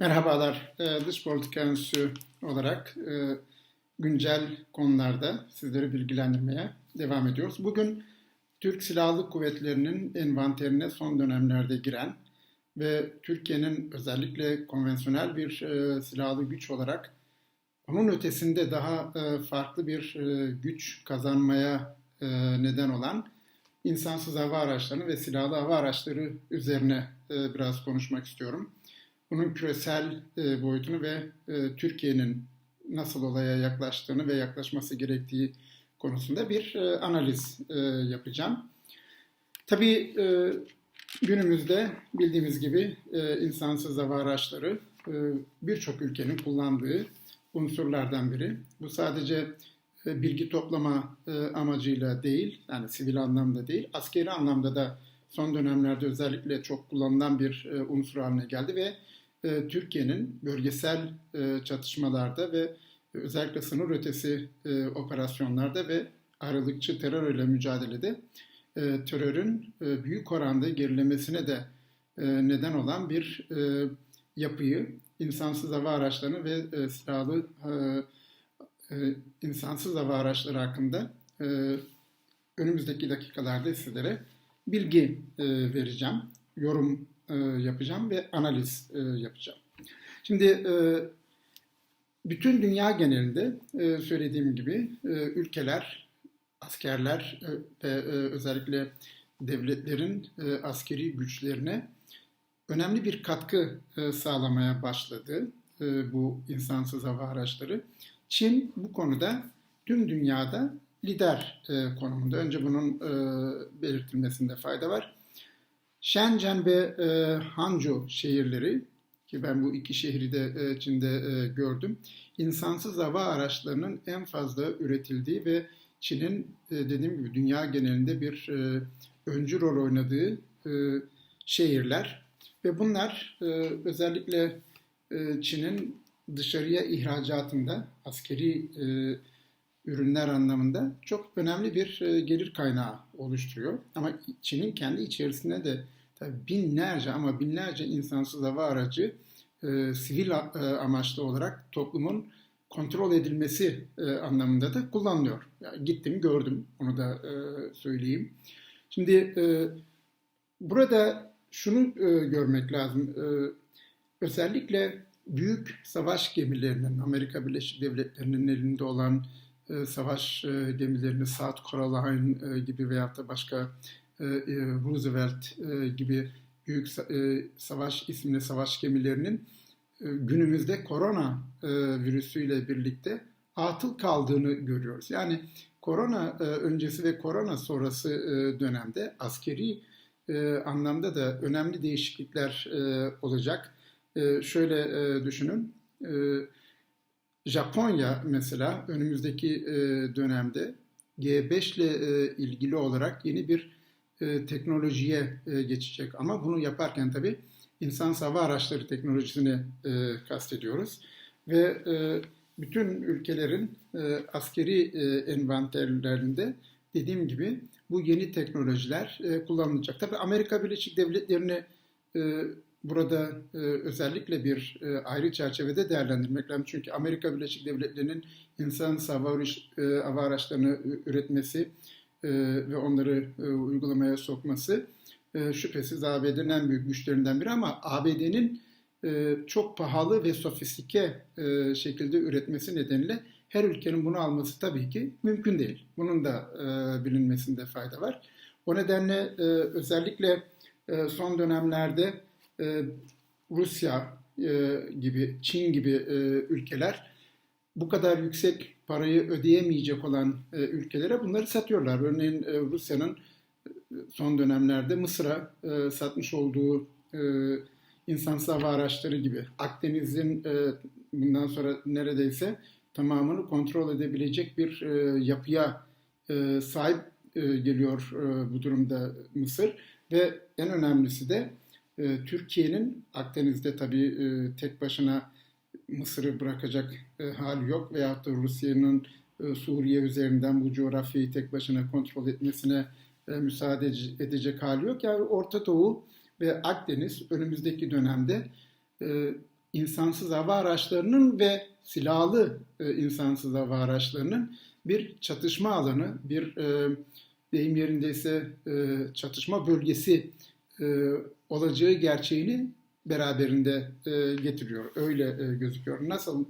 Merhabalar, Ee, Dış Politika Enstitüsü olarak e, güncel konularda sizleri bilgilendirmeye devam ediyoruz. Bugün Türk Silahlı Kuvvetleri'nin envanterine son dönemlerde giren ve Türkiye'nin özellikle konvansiyonel bir e, silahlı güç olarak onun ötesinde daha e, farklı bir güç kazanmaya neden olan insansız hava araçlarını ve silahlı hava araçları üzerine biraz konuşmak istiyorum bunun küresel e, boyutunu ve e, Türkiye'nin nasıl olaya yaklaştığını ve yaklaşması gerektiği konusunda bir e, analiz e, yapacağım. Tabii e, günümüzde bildiğimiz gibi e, insansız hava araçları e, birçok ülkenin kullandığı unsurlardan biri. Bu sadece e, bilgi toplama e, amacıyla değil, yani sivil anlamda değil, askeri anlamda da son dönemlerde özellikle çok kullanılan bir e, unsur haline geldi ve e, Türkiye'nin bölgesel e, çatışmalarda ve özellikle sınır ötesi e, operasyonlarda ve ayrılıkçı terörle mücadelede terörün büyük oranda gerilemesine de neden olan bir yapıyı insansız hava araçlarını ve silahlı insansız hava araçları hakkında önümüzdeki dakikalarda sizlere bilgi vereceğim, yorum e, yapacağım ve analiz e, yapacağım. Şimdi e, bütün dünya genelinde söylediğim gibi ülkeler, askerler ve özellikle devletlerin askeri güçlerine önemli bir katkı sağlamaya başladı bu insansız hava araçları. Çin bu konuda tüm dünyada lider konumunda. Önce bunun belirtilmesinde fayda var. Shenzhen ve e, Hangzhou şehirleri ki ben bu iki şehri de e, Çin'de e, gördüm. İnsansız hava araçlarının en fazla üretildiği ve Çin'in e, dediğim gibi dünya genelinde bir e, öncü rol oynadığı e, şehirler ve bunlar e, özellikle e, Çin'in dışarıya ihracatında askeri e, ürünler anlamında çok önemli bir e, gelir kaynağı oluşturuyor. Ama Çin'in kendi içerisinde de tabii binlerce ama binlerce insansız hava aracı e, sivil e, amaçlı olarak toplumun kontrol edilmesi e, anlamında da kullanılıyor. Yani gittim gördüm onu da e, söyleyeyim. Şimdi e, burada şunu e, görmek lazım. E, özellikle büyük savaş gemilerinin Amerika Birleşik Devletleri'nin elinde olan e, savaş e, gemilerini South Caroline e, gibi veyahut da başka Roosevelt gibi büyük savaş isimli savaş gemilerinin günümüzde korona virüsüyle birlikte atıl kaldığını görüyoruz. Yani korona öncesi ve korona sonrası dönemde askeri anlamda da önemli değişiklikler olacak. Şöyle düşünün. Japonya mesela önümüzdeki e, dönemde G5 ile e, ilgili olarak yeni bir e, teknolojiye geçecek. Ama bunu yaparken tabii insan hava araçları teknolojisini kastediyoruz. Ve bütün ülkelerin askeri envanterlerinde dediğim gibi bu yeni teknolojiler kullanılacak. Tabii Amerika Birleşik Devletleri'ni burada e, özellikle bir e, ayrı çerçevede değerlendirmek lazım. Çünkü Amerika Birleşik Devletleri'nin insan e, hava araçlarını üretmesi e, ve onları e, uygulamaya sokması e, şüphesiz ABD'nin en büyük güçlerinden biri ama ABD'nin e, çok pahalı ve sofistike e, şekilde üretmesi nedeniyle her ülkenin bunu alması tabii ki mümkün değil. Bunun da e, bilinmesinde fayda var. O nedenle e, özellikle e, son dönemlerde e, Rusya e, gibi, Çin gibi e, ülkeler bu kadar yüksek parayı ödeyemeyecek olan ülkelere bunları satıyorlar. Örneğin Rusya'nın son dönemlerde Mısır'a satmış olduğu insansız hava araçları gibi Akdeniz'in bundan sonra neredeyse tamamını kontrol edebilecek bir yapıya sahip geliyor bu durumda Mısır ve en önemlisi de e, Türkiye'nin Akdeniz'de tabii e, tek başına Mısır'ı bırakacak e, hali yok veyahut da Rusya'nın Suriye üzerinden bu coğrafyayı tek başına kontrol etmesine müsaade edecek hali yok. Yani Orta Doğu ve Akdeniz önümüzdeki dönemde insansız hava araçlarının ve silahlı e, insansız hava araçlarının bir çatışma alanı, bir e, deyim yerindeyse e, çatışma bölgesi e, olacağı gerçeğini beraberinde e, getiriyor. Öyle e, gözüküyor. Nasıl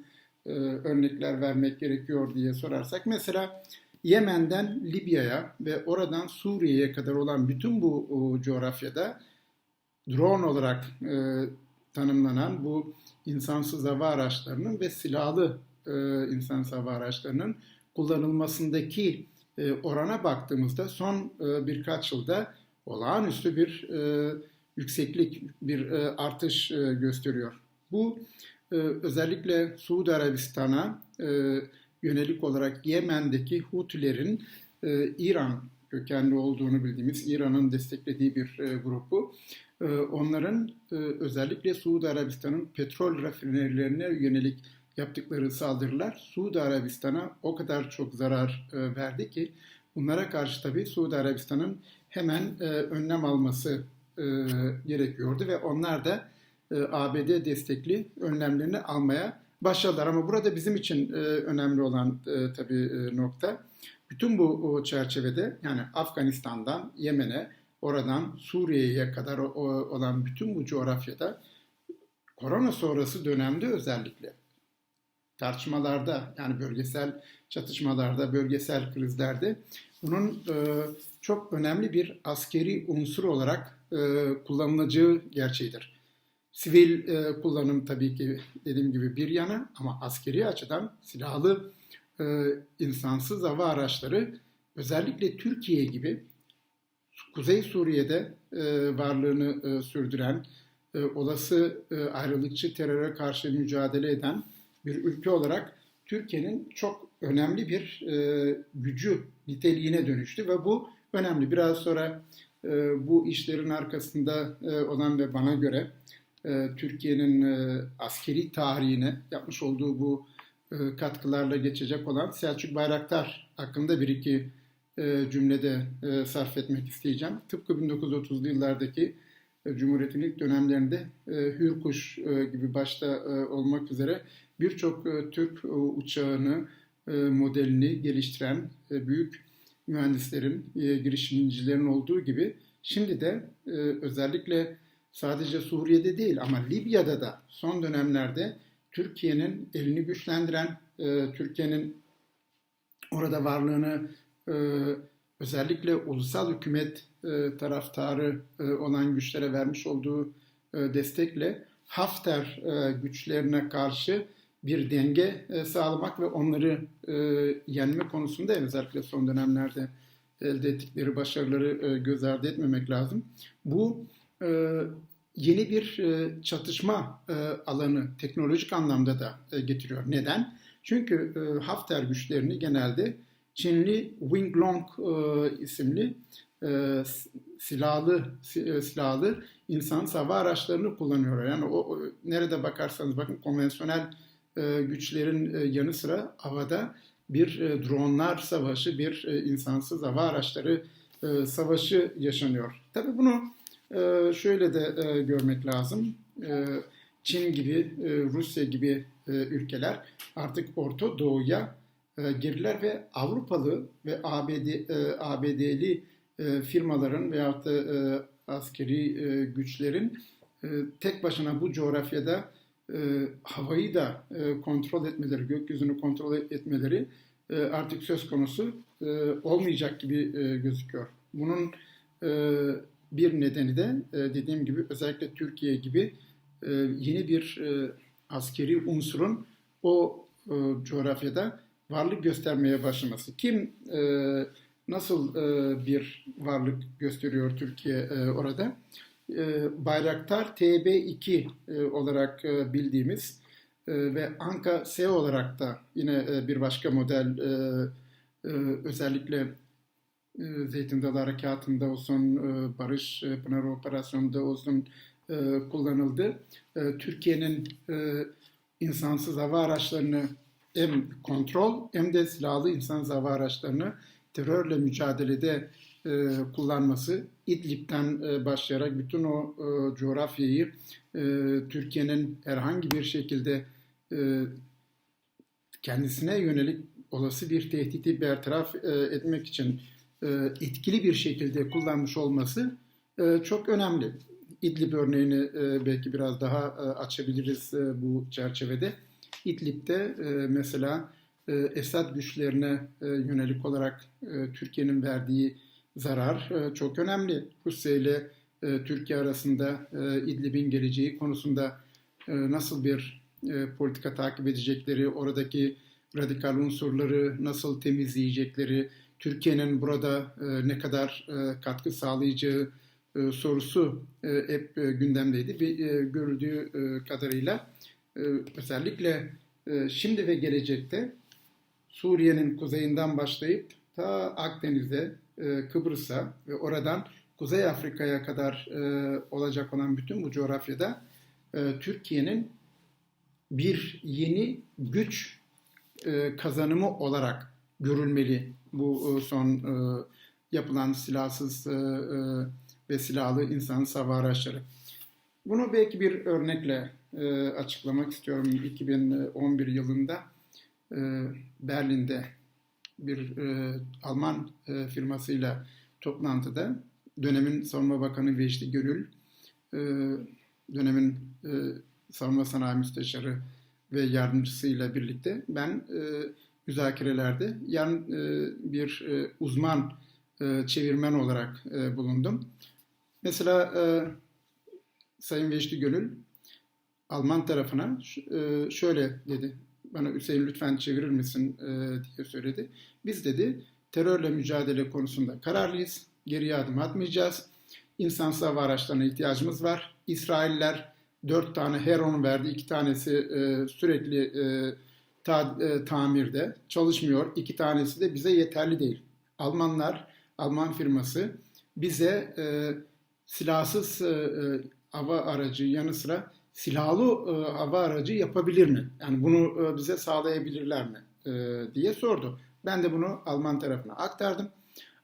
e, örnekler vermek gerekiyor diye sorarsak mesela Yemen'den Libya'ya ve oradan Suriye'ye kadar olan bütün bu o, coğrafyada drone olarak e, tanımlanan bu insansız hava araçlarının ve silahlı e, insansız hava araçlarının kullanılmasındaki e, orana baktığımızda son e, birkaç yılda olağanüstü bir e, yükseklik, bir e, artış e, gösteriyor. Bu e, özellikle Suudi Arabistan'a yönelik olarak Yemen'deki Hutilerin İran kökenli olduğunu bildiğimiz İran'ın desteklediği bir grubu. Onların özellikle Suudi Arabistan'ın petrol rafinerilerine yönelik yaptıkları saldırılar Suudi Arabistan'a o kadar çok zarar verdi ki bunlara karşı tabii Suudi Arabistan'ın hemen önlem alması e, gerekiyordu ve onlar da e, ABD destekli önlemlerini almaya başladılar. Ama burada bizim için e, önemli olan e, tabii e, nokta bütün bu o çerçevede yani Afganistan'dan Yemen'e oradan Suriye'ye kadar o, o, olan bütün bu coğrafyada korona sonrası dönemde özellikle tartışmalarda yani bölgesel çatışmalarda, bölgesel krizlerde bunun e, çok önemli bir askeri unsur olarak e, kullanılacağı gerçeğidir. Sivil e, kullanım tabii ki dediğim gibi bir yana ama askeri açıdan silahlı e, insansız hava araçları özellikle Türkiye gibi Kuzey Suriye'de e, varlığını e, sürdüren, e, olası e, ayrılıkçı teröre karşı mücadele eden bir ülke olarak Türkiye'nin çok önemli bir e, gücü niteliğine dönüştü ve bu önemli. Biraz sonra e, bu işlerin arkasında e, olan ve bana göre e, Türkiye'nin e, askeri tarihine yapmış olduğu bu katkılarla geçecek olan Selçuk Bayraktar hakkında bir iki cümlede sarf etmek isteyeceğim. Tıpkı 1930'lu yıllardaki e, Cumhuriyet'in ilk dönemlerinde Hürkuş gibi başta olmak üzere birçok Türk e, uçağını, modelini geliştiren büyük mühendislerin, e, girişimcilerin olduğu gibi şimdi de e, özellikle sadece Suriye'de değil ama Libya'da da son dönemlerde Türkiye'nin elini güçlendiren, e, Türkiye'nin orada varlığını özellikle ulusal hükümet taraftarı olan güçlere vermiş olduğu destekle Hafter güçlerine karşı bir denge e, sağlamak ve onları e, yenme konusunda özellikle son dönemlerde elde ettikleri başarıları e, göz ardı etmemek lazım. Bu e, yeni bir e, çatışma e, alanı teknolojik anlamda da e, getiriyor. Neden? Çünkü e, Hafter güçlerini genelde Çinli Winglong e, isimli e, silahlı e, silahlı insan hava araçlarını kullanıyorlar. Yani o, o nerede bakarsanız bakın konvansiyonel güçlerin e, yanı sıra havada bir e, dronlar savaşı, bir e, insansız hava araçları e, savaşı yaşanıyor. Tabii bunu e, şöyle de e, görmek lazım. E, Çin gibi, e, Rusya gibi e, ülkeler artık Orta Doğu'ya e, girdiler ve Avrupalı ve ABD, e, ABD'li e, firmaların veyahut da e, askeri e, güçlerin e, tek başına bu coğrafyada e, havayı da e, kontrol etmeleri, gökyüzünü kontrol etmeleri e, artık söz konusu e, olmayacak gibi e, gözüküyor. Bunun e, bir nedeni de e, dediğim gibi özellikle Türkiye gibi e, yeni bir e, askeri unsurun o e, coğrafyada varlık göstermeye başlaması. Kim e, nasıl e, bir varlık gösteriyor Türkiye e, orada? E, Bayraktar TB2 e, olarak e, bildiğimiz ve Anka S olarak da yine bir başka model özellikle Zeytin Dalı Harekatı'nda olsun, Barış Pınar Operasyonu'nda olsun kullanıldı. Türkiye'nin insansız hava araçlarını hem kontrol hem de silahlı insansız hava araçlarını terörle mücadelede e, kullanması, İdlib'den e, başlayarak bütün o e, coğrafyayı e, Türkiye'nin herhangi bir şekilde e, kendisine yönelik olası bir tehdidi bertaraf e, etmek için e, etkili bir şekilde kullanmış olması e, çok önemli. İdlib örneğini e, belki biraz daha e, açabiliriz e, bu çerçevede. İdlib'de e, mesela e, Esad güçlerine e, yönelik olarak e, Türkiye'nin verdiği zarar e, çok önemli. Rusya ile e, Türkiye arasında e, İdlib'in geleceği konusunda nasıl bir politika takip edecekleri, oradaki radikal unsurları nasıl temizleyecekleri, Türkiye'nin burada ne kadar katkı sağlayacağı sorusu hep gündemdeydi. Bir, e, görüldüğü kadarıyla özellikle şimdi ve gelecekte Suriye'nin kuzeyinden başlayıp ta Akdeniz'e, e, Kıbrıs'a ve oradan Kuzey Afrika'ya kadar e, olacak olan bütün bu coğrafyada e, Türkiye'nin bir yeni güç kazanımı olarak görülmeli bu son yapılan silahsız ve silahlı insan hava araçları. Bunu belki bir örnekle açıklamak istiyorum. 2011 yılında Berlin'de bir e, Alman e, firmasıyla toplantıda dönemin Savunma Bakanı Vecdi Gönül, e, dönemin e, Savunma Sanayi Müsteşarı ve yardımcısıyla birlikte ben e, müzakerelerde yan e, bir e, uzman e, çevirmen olarak e, bulundum. Mesela e, Sayın Vecdi Gönül Alman tarafına e, şöyle dedi. Bana Hüseyin lütfen çevirir misin e, diye söyledi. Biz dedi terörle mücadele konusunda kararlıyız. Geriye adım atmayacağız. İnsansız hava araçlarına ihtiyacımız var. İsrailler dört tane Heron verdi. iki tanesi e, sürekli e, ta, e, tamirde çalışmıyor. İki tanesi de bize yeterli değil. Almanlar, Alman firması bize e, silahsız e, e, hava aracı yanı sıra silahlı e, hava aracı yapabilir mi? Yani bunu e, bize sağlayabilirler mi? E, diye sordu. Ben de bunu Alman tarafına aktardım.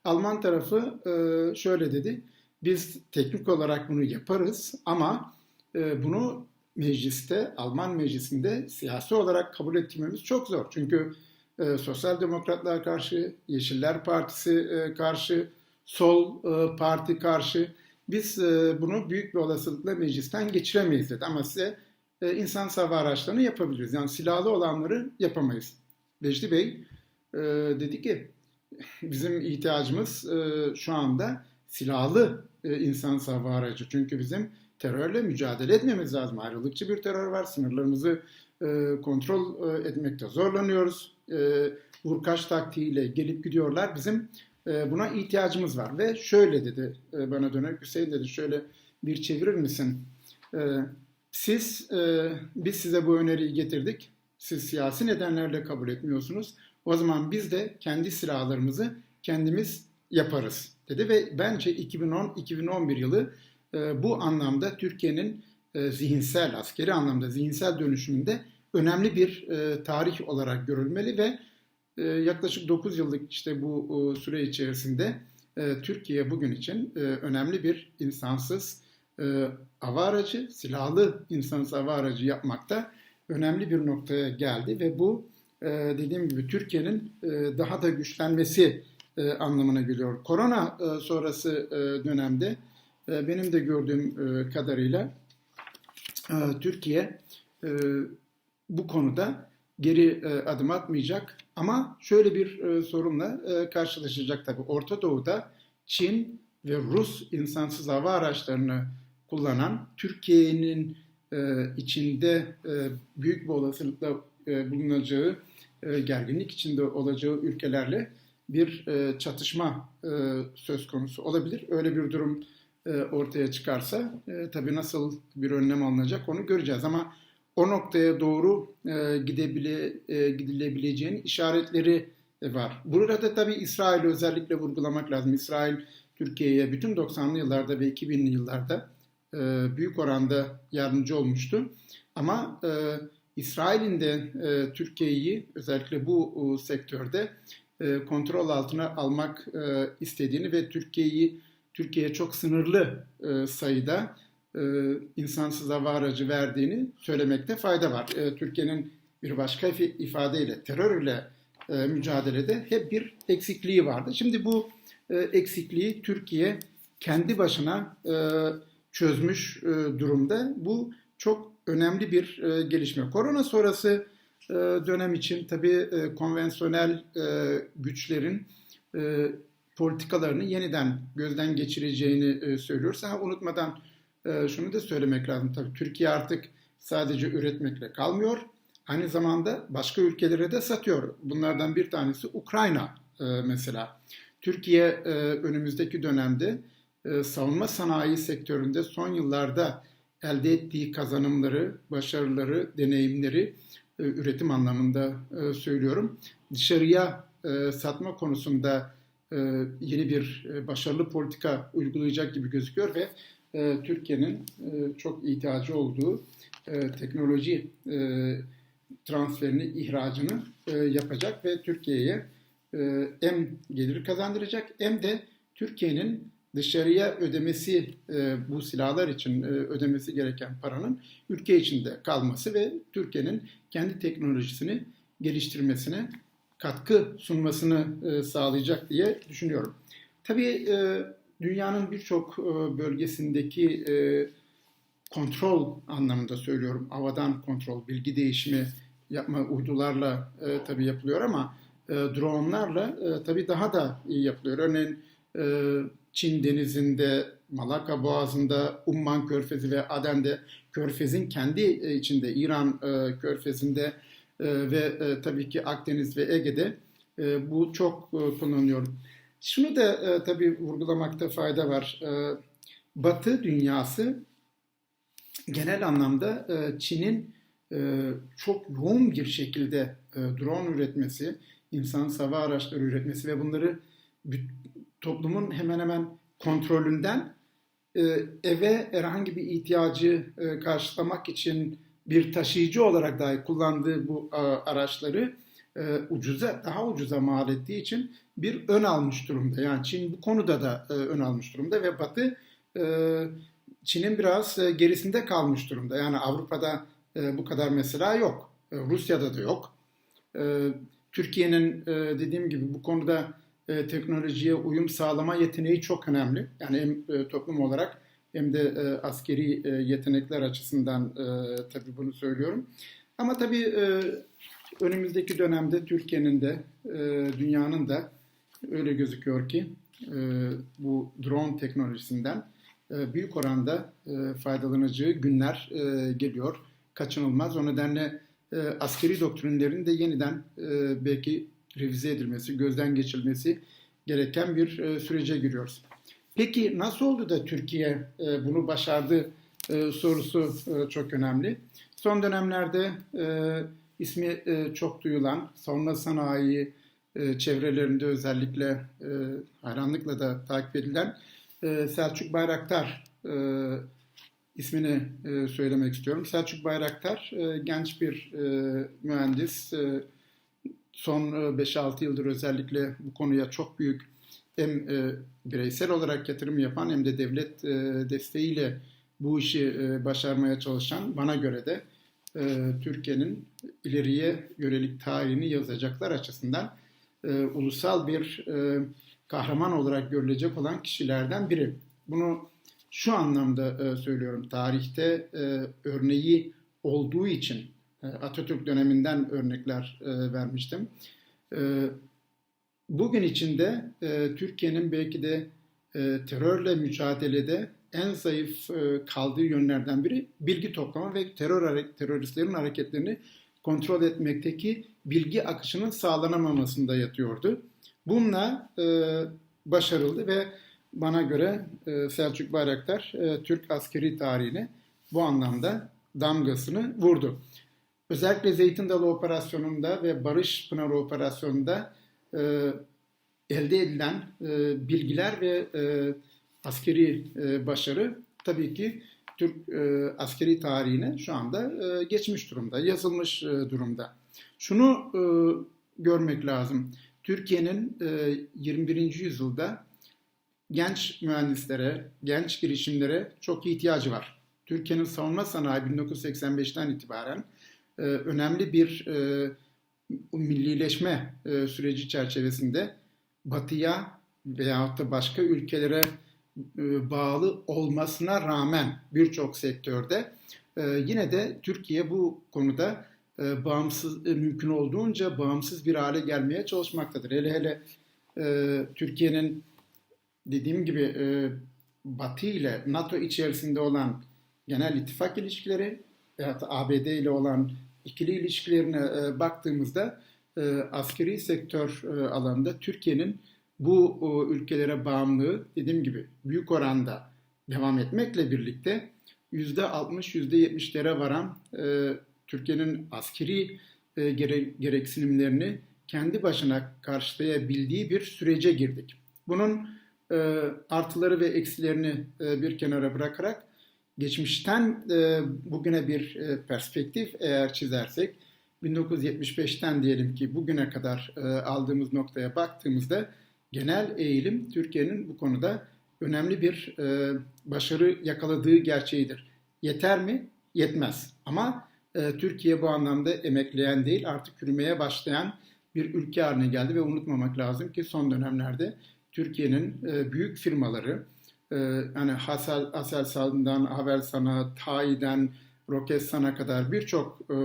Alman tarafı e, şöyle dedi. Biz teknik olarak bunu yaparız ama e, bunu mecliste, Alman meclisinde siyasi olarak kabul ettirmemiz çok zor. Çünkü e, Sosyal Demokratlar karşı, Yeşiller Partisi e, karşı, Sol e, Parti karşı. Biz e, bunu büyük bir olasılıkla meclisten geçiremeyiz dedi. Ama size e, insan hava araçlarını yapabiliriz. Yani silahlı olanları yapamayız. Vecdi Bey e, dedi ki bizim ihtiyacımız şu anda silahlı insan hava aracı. Çünkü bizim terörle mücadele etmemiz lazım. Ayrılıkçı bir terör var. Sınırlarımızı kontrol etmekte zorlanıyoruz. Vurkaç taktiğiyle gelip gidiyorlar. Bizim buna ihtiyacımız var. Ve şöyle dedi e, bana dönerek Hüseyin dedi şöyle bir çevirir misin? E, siz, e, biz size bu öneriyi getirdik. Siz siyasi nedenlerle kabul etmiyorsunuz. O zaman biz de kendi silahlarımızı kendimiz yaparız dedi ve bence 2010-2011 yılı e, bu anlamda Türkiye'nin e, zihinsel, askeri anlamda zihinsel dönüşümünde önemli bir e, tarih olarak görülmeli ve e, yaklaşık 9 yıllık işte bu e, süre içerisinde e, Türkiye bugün için e, önemli bir insansız hava aracı, silahlı insansız hava aracı yapmakta önemli bir noktaya geldi ve bu dediğim gibi Türkiye'nin daha da güçlenmesi anlamına geliyor. Korona sonrası dönemde benim de gördüğüm kadarıyla Türkiye bu konuda geri adım atmayacak ama şöyle bir e, sorunla e, karşılaşacak tabii. Orta Doğu'da Çin ve Rus insansız hava araçlarını kullanan Türkiye'nin e, içinde e, büyük bir olasılıkla e, bulunacağı, e, gerginlik içinde olacağı ülkelerle bir e, çatışma e, söz konusu olabilir. Öyle bir durum e, ortaya çıkarsa e, tabii nasıl bir önlem alınacak onu göreceğiz ama o noktaya doğru e, gidebile, e, gidilebileceğinin işaretleri var. Burada tabii İsrail'i özellikle vurgulamak lazım. İsrail Türkiye'ye bütün 90'lı yıllarda ve 2000'li yıllarda e, büyük oranda yardımcı olmuştu. Ama e, İsrail'in de e, Türkiye'yi özellikle bu e, sektörde e, kontrol altına almak e, istediğini ve Türkiye'yi Türkiye'ye çok sınırlı e, sayıda e, insansız hava aracı verdiğini söylemekte fayda var. E, Türkiye'nin bir başka ifadeyle terörle e, mücadelede hep bir eksikliği vardı. Şimdi bu e, eksikliği Türkiye kendi başına e, çözmüş e, durumda. Bu çok önemli bir e, gelişme. Korona sonrası e, dönem için tabii e, konvansiyonel e, güçlerin e, politikalarını yeniden gözden geçireceğini e, söylüyoruz. Ha, unutmadan e, şunu da söylemek lazım. Tabii Türkiye artık sadece üretmekle kalmıyor. Aynı zamanda başka ülkelere de satıyor. Bunlardan bir tanesi Ukrayna e, mesela. Türkiye e, önümüzdeki dönemde e, savunma sanayi sektöründe son yıllarda elde ettiği kazanımları, başarıları, deneyimleri üretim anlamında söylüyorum. Dışarıya satma konusunda yeni bir başarılı politika uygulayacak gibi gözüküyor ve e, Türkiye'nin e, çok ihtiyacı olduğu e, teknoloji e, transferini, ihracını e, yapacak ve Türkiye'ye e, hem gelir kazandıracak hem de Türkiye'nin dışarıya ödemesi e, bu silahlar için e, ödemesi gereken paranın ülke içinde kalması ve Türkiye'nin kendi teknolojisini geliştirmesine katkı sunmasını e, sağlayacak diye düşünüyorum. Tabii e, dünyanın birçok e, bölgesindeki e, kontrol anlamında söylüyorum. Havadan kontrol, bilgi değişimi yapma uydularla e, tabii yapılıyor ama e, dronlarla e, tabii daha da iyi yapılıyor. Örneğin Çin denizinde, Malaka Boğazı'nda, Umman Körfezi ve Aden'de Körfez'in kendi içinde, İran e, Körfezi'nde ve tabii ki Akdeniz ve Ege'de bu çok kullanılıyor. Şunu da e, tabii vurgulamakta fayda var. E, Batı dünyası genel anlamda e, Çin'in e, çok yoğun bir şekilde e, drone üretmesi, insan hava araçları üretmesi ve bunları toplumun hemen hemen kontrolünden e, eve herhangi bir ihtiyacı e, karşılamak için bir taşıyıcı olarak dahi kullandığı bu e, araçları e, ucuza daha ucuza mal ettiği için bir ön almış durumda. Yani Çin bu konuda da e, ön almış durumda ve Batı e, Çin'in biraz gerisinde kalmış durumda. Yani Avrupa'da bu kadar mesela yok. Rusya'da da yok. Türkiye'nin dediğim gibi bu konuda teknolojiye uyum sağlama yeteneği çok önemli. Yani hem toplum olarak hem de askeri yetenekler açısından e, tabii bunu söylüyorum. Ama tabii önümüzdeki dönemde Türkiye'nin de e, dünyanın da öyle gözüküyor ki e, bu drone teknolojisinden e, büyük oranda e, faydalanacağı günler e, geliyor. Kaçınılmaz. O nedenle e, askeri doktrinlerin de yeniden e, belki revize edilmesi, gözden geçirilmesi gereken bir e, sürece giriyoruz. Peki nasıl oldu da Türkiye e, bunu başardı e, sorusu e, çok önemli. Son dönemlerde e, ismi e, çok duyulan savunma sanayi e, çevrelerinde özellikle e, hayranlıkla da takip edilen e, Selçuk Bayraktar e, ismini e, söylemek istiyorum. Selçuk Bayraktar e, genç bir e, mühendis. E, son 5-6 yıldır özellikle bu konuya çok büyük hem e, bireysel olarak yatırım yapan hem de devlet e, desteğiyle bu işi e, başarmaya çalışan bana göre de e, Türkiye'nin ileriye yönelik tarihini yazacaklar açısından e, ulusal bir e, kahraman olarak görülecek olan kişilerden biri. Bunu şu anlamda e, söylüyorum. Tarihte e, örneği olduğu için e, Atatürk döneminden örnekler e, vermiştim. E, bugün içinde e, Türkiye'nin belki de e, terörle mücadelede en zayıf e, kaldığı yönlerden biri bilgi toplama ve terör teröristlerin hareketlerini kontrol etmekteki bilgi akışının sağlanamamasında yatıyordu. Bununla e, başarıldı ve bana göre e, Selçuk Bayraktar e, Türk askeri tarihine bu anlamda damgasını vurdu. Özellikle Zeytin Dalı Operasyonu'nda ve Barış Pınarı Operasyonu'nda e, elde edilen e, bilgiler ve e, askeri e, başarı tabii ki Türk e, askeri tarihine şu anda e, geçmiş durumda, yazılmış e, durumda. Şunu e, görmek lazım. Türkiye'nin e, 21. yüzyılda genç mühendislere, genç girişimlere çok ihtiyacı var. Türkiye'nin savunma sanayi 1985'ten itibaren e, önemli bir e, millileşme e, süreci çerçevesinde batıya veyahut da başka ülkelere bağlı olmasına rağmen birçok sektörde e, yine de Türkiye bu konuda e, bağımsız mümkün olduğunca bağımsız bir hale gelmeye çalışmaktadır. Hele hele Türkiye'nin dediğim gibi Batı ile NATO içerisinde olan genel ittifak ilişkileri veyahut ABD ile olan ikili ilişkilerine baktığımızda askeri sektör alanında Türkiye'nin bu ülkelere bağımlılığı dediğim gibi büyük oranda devam etmekle birlikte %60-%70'lere varan e, Türkiye'nin askeri e, gere, gereksinimlerini kendi başına karşılayabildiği bir sürece girdik. Bunun e, artıları ve eksilerini e, bir kenara bırakarak geçmişten e, bugüne bir e, perspektif eğer çizersek 1975'ten diyelim ki bugüne kadar e, aldığımız noktaya baktığımızda genel eğilim Türkiye'nin bu konuda önemli bir e, başarı yakaladığı gerçeğidir. Yeter mi? Yetmez. Ama e, Türkiye bu anlamda emekleyen değil artık yürümeye başlayan bir ülke haline geldi ve unutmamak lazım ki son dönemlerde Türkiye'nin e, büyük firmaları e, yani Hasel, Aselsan'dan, Havelsan'a, TAİ'den, Roketsan'a kadar birçok e,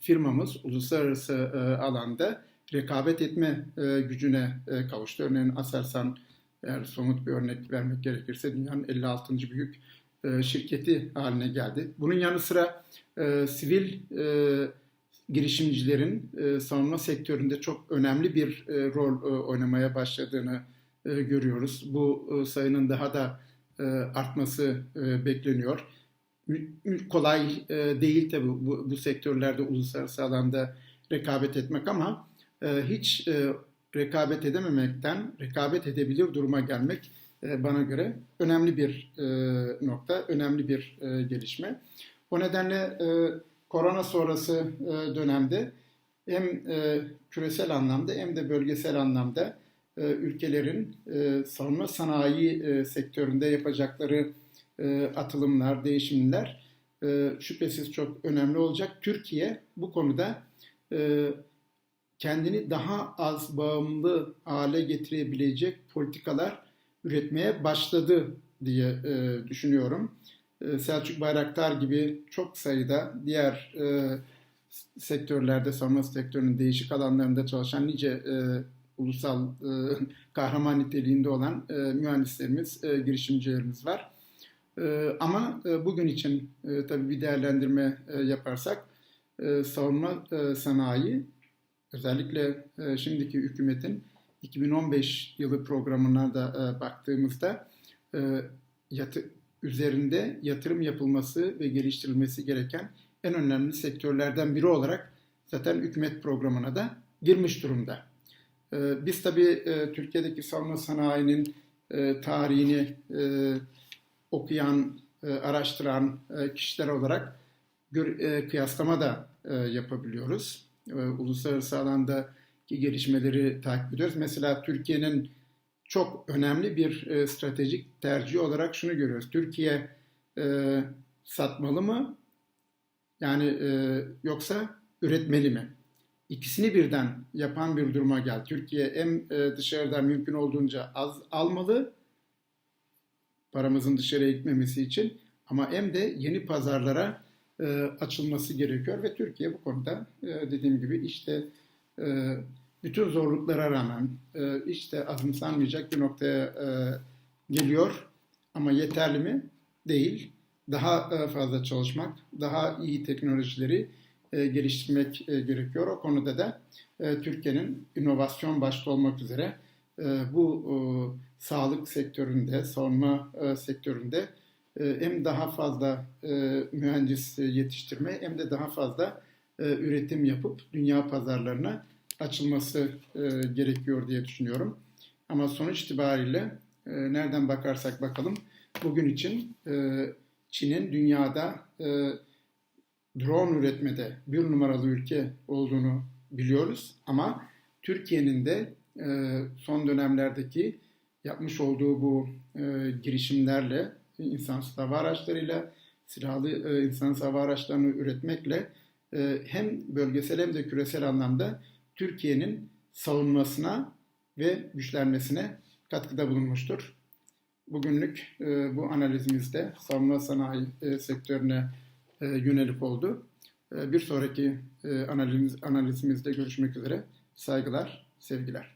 firmamız uluslararası e, alanda rekabet etme e, gücüne e, kavuştu. Örneğin Aselsan eğer somut bir örnek vermek gerekirse dünyanın 56. büyük e, şirketi haline geldi. Bunun yanı sıra e, sivil e, girişimcilerin e, savunma sektöründe çok önemli bir e, rol e, oynamaya başladığını e, görüyoruz. Bu e, sayının daha da e, artması e, bekleniyor. Kolay e, değil tabii bu, bu sektörlerde uluslararası alanda rekabet etmek ama hiç e, rekabet edememekten rekabet edebilir duruma gelmek e, bana göre önemli bir nokta, önemli bir gelişme. O nedenle korona sonrası dönemde hem küresel anlamda hem de bölgesel anlamda ülkelerin savunma sanayi sektöründe yapacakları atılımlar, değişimler şüphesiz çok önemli olacak. Türkiye bu konuda kendini daha az bağımlı hale getirebilecek politikalar üretmeye başladı diye e, düşünüyorum. E, Selçuk Bayraktar gibi çok sayıda diğer e, sektörlerde, savunma sektörünün değişik alanlarında çalışan nice e, ulusal e, kahraman niteliğinde olan e, mühendislerimiz, e, girişimcilerimiz var. E, ama e, bugün için e, tabii bir değerlendirme e, yaparsak e, savunma e, sanayi özellikle e, şimdiki hükümetin 2015 yılı programına da e, baktığımızda e, yatı, üzerinde yatırım yapılması ve geliştirilmesi gereken en önemli sektörlerden biri olarak zaten hükümet programına da girmiş durumda. Biz tabii Türkiye'deki savunma sanayinin tarihini okuyan, araştıran kişiler olarak gör, kıyaslama da yapabiliyoruz e, uluslararası alandaki gelişmeleri takip ediyoruz. Mesela Türkiye'nin çok önemli bir e, stratejik tercih olarak şunu görüyoruz. Türkiye e, satmalı mı? Yani e, yoksa üretmeli mi? İkisini birden yapan bir duruma geldi. Türkiye hem e, dışarıdan mümkün olduğunca az almalı, paramızın dışarıya gitmemesi için ama hem de yeni pazarlara e, açılması gerekiyor ve Türkiye bu konuda e, dediğim gibi işte e, bütün zorluklara rağmen işte azımsanmayacak bir noktaya geliyor ama yeterli mi? Değil. Daha fazla çalışmak, daha iyi teknolojileri geliştirmek gerekiyor. O konuda da Türkiye'nin inovasyon başta olmak üzere bu sağlık sektöründe, savunma e, sektöründe hem daha fazla e, mühendis yetiştirme hem de daha fazla e, üretim yapıp dünya pazarlarına açılması gerekiyor diye düşünüyorum. Ama sonuç itibariyle nereden bakarsak bakalım bugün için Çin'in dünyada drone üretmede bir numaralı ülke olduğunu biliyoruz ama Türkiye'nin de e, son dönemlerdeki yapmış olduğu bu e, girişimlerle, insansız hava araçlarıyla, silahlı e, insansız hava araçlarını üretmekle e, hem bölgesel hem de küresel anlamda Türkiye'nin savunmasına ve güçlenmesine katkıda bulunmuştur. Bugünlük e, bu analizimizde savunma sanayi e, sektörüne e, yönelik oldu. E, bir sonraki e, analiz, analizimizde görüşmek üzere. Saygılar, sevgiler.